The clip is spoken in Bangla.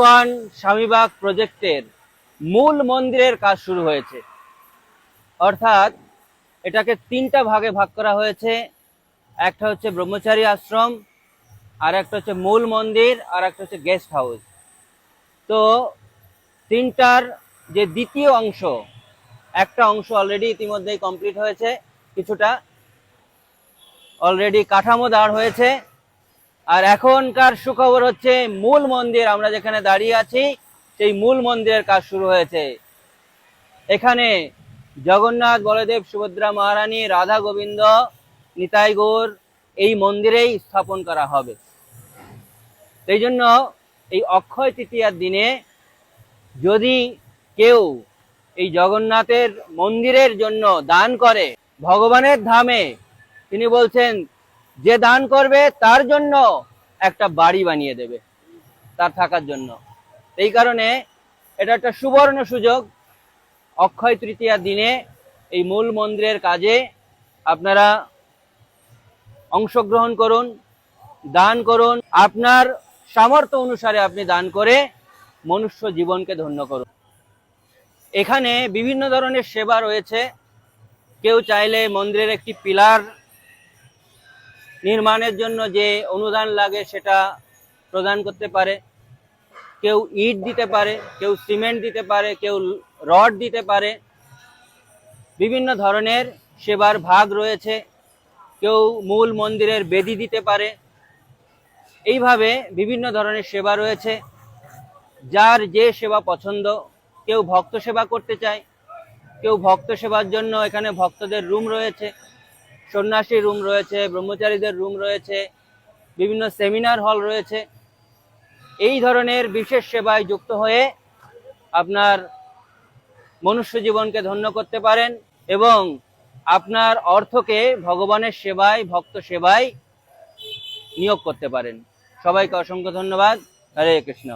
ইস্কন স্বামীবাগ প্রজেক্টের মূল মন্দিরের কাজ শুরু হয়েছে। অর্থাৎ এটাকে তিনটা ভাগে ভাগ করা হয়েছে। একটা হচ্ছে ব্রহ্মচারী আশ্রম, আর একটা হচ্ছে মূল মন্দির, আর একটা হচ্ছে গেস্ট হাউস। তো তিনটার যে দ্বিতীয় অংশ, একটা অংশ অলরেডি ইতিমধ্যেই কমপ্লিট হয়েছে, কিছুটা অলরেডি কাঠামো দাঁড় হয়েছে। আর এখনকার সুখবর হচ্ছে মূল মন্দির, আমরা যেখানে দাঁড়িয়ে আছি, সেই মূল মন্দিরের কাজ শুরু হয়েছে। এখানে জগন্নাথ, বলদেব, সুভদ্রা মহারানী, রাধা গোবিন্দ, নিতাই গৌর এই মন্দিরেই স্থাপন করা হবে। সেই জন্য এই অক্ষয় তৃতীয়ার দিনে যদি কেউ এই জগন্নাথের মন্দিরের জন্য দান করে, ভগবানের ধামে তিনি বলছেন যে দান করবে তার জন্য একটা বাড়ি বানিয়ে দেবে, তার থাকার জন্য। এই কারণে এটা একটা সুবর্ণ সুযোগ। অক্ষয় তৃতীয়ার দিনে এই মূল মন্দিরের কাজে আপনারা অংশগ্রহণ করুন, দান করুন। আপনার সামর্থ্য অনুসারে আপনি দান করে মনুষ্য জীবনকে ধন্য করুন। এখানে বিভিন্ন ধরনের সেবা রয়েছে। কেউ চাইলে মন্দিরের একটি পিলার নির্মাণের জন্য যে অনুদান লাগে সেটা প্রদান করতে পারে। কেউ ইট দিতে পারে, কেউ সিমেন্ট দিতে পারে, কেউ রড দিতে পারে। বিভিন্ন ধরনের সেবার ভাগ রয়েছে। কেউ মূল মন্দিরের বেদি দিতে পারে। এইভাবে বিভিন্ন ধরনের সেবা রয়েছে। যার যে সেবা পছন্দ, কেউ ভক্ত সেবা করতে চায়। কেউ ভক্ত সেবার জন্য এখানে ভক্তদের রুম রয়েছে। সন্ন্যাসী রুম রয়েছে, ব্রহ্মচারীদের রুম রয়েছে, বিভিন্ন সেমিনার হল রয়েছে। এই ধরনের বিশেষ সেবায় যুক্ত হয়ে আপনার মনুষ্য জীবনকে ধন্য করতে পারেন এবং আপনার অর্থকে ভগবানের সেবায়, ভক্ত সেবায় নিয়োগ করতে পারেন। সবাইকে অসংখ্য ধন্যবাদ। হরে কৃষ্ণ।